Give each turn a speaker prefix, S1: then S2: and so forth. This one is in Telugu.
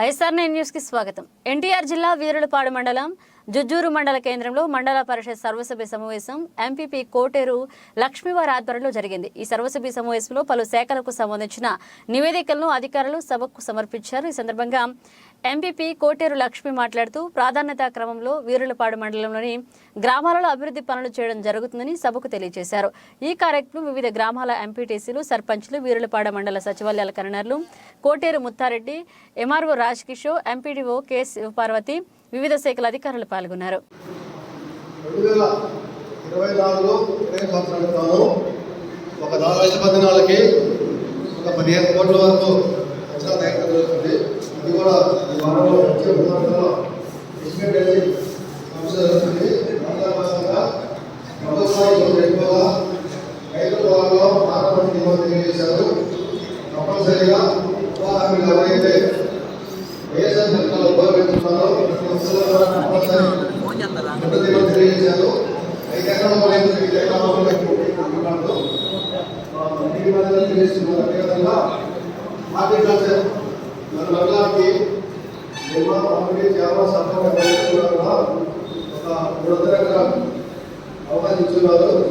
S1: ఐఎస్ఆర్ నైన్కి స్వాగతం. ఎన్టీఆర్ జిల్లా వీరులపాడు మండలం జుజ్జూరు మండల కేంద్రంలో మండల పరిషత్ సర్వసభ్య సమావేశం ఎంపీపీ కోటేరు లక్ష్మీవారి ఆధ్వర్యంలో జరిగింది. ఈ సర్వసభ్య సమావేశంలో పలు శాఖలకు సంబంధించిన నివేదికలను అధికారులు సభకు సమర్పించారు. ఈ సందర్భంగా ఎంపీపీ కోటేరు లక్ష్మి మాట్లాడుతూ ప్రాధాన్యతా క్రమంలో వీరులపాడు మండలంలోని గ్రామాలలో అభివృద్ధి పనులు చేయడం జరుగుతుందని సభకు తెలియజేశారు. ఈ కార్యక్రమం వివిధ గ్రామాల ఎంపీటీసీలు సర్పంచ్లు వీరులపాడ మండల సచివాలయాల కన్వీనర్లు Koteru Muttareddy MRO Raj Kishore MPDO K Sivaparvathi వివిధ శాఖల అధికారులు పాల్గొన్నారు.
S2: ఒక పదినాలకి ఒక పదిహేను కోట్ల వరకు కూడా ఈ వారంలో వచ్చే విధానంలో ఎస్టిమేట్ అనేది సంస్థ జరుగుతుంది. దాంట్లో ప్రభుత్వాలు ఎక్కువగా రైతుల పొలంలో నాటుకోవడం దిగుమతి తెలియజేశారు. తప్పనిసరిగా ఎవరైతే ఉపయోగించుకున్నారో తప్పనిసరి తెలియజేశారు. తెలియజేస్తున్నారు. అదేవిధంగా నిర్మాణ చాలా సఫలంగా ఒక మూడు వందల అవకాశం ఇచ్చున్నారు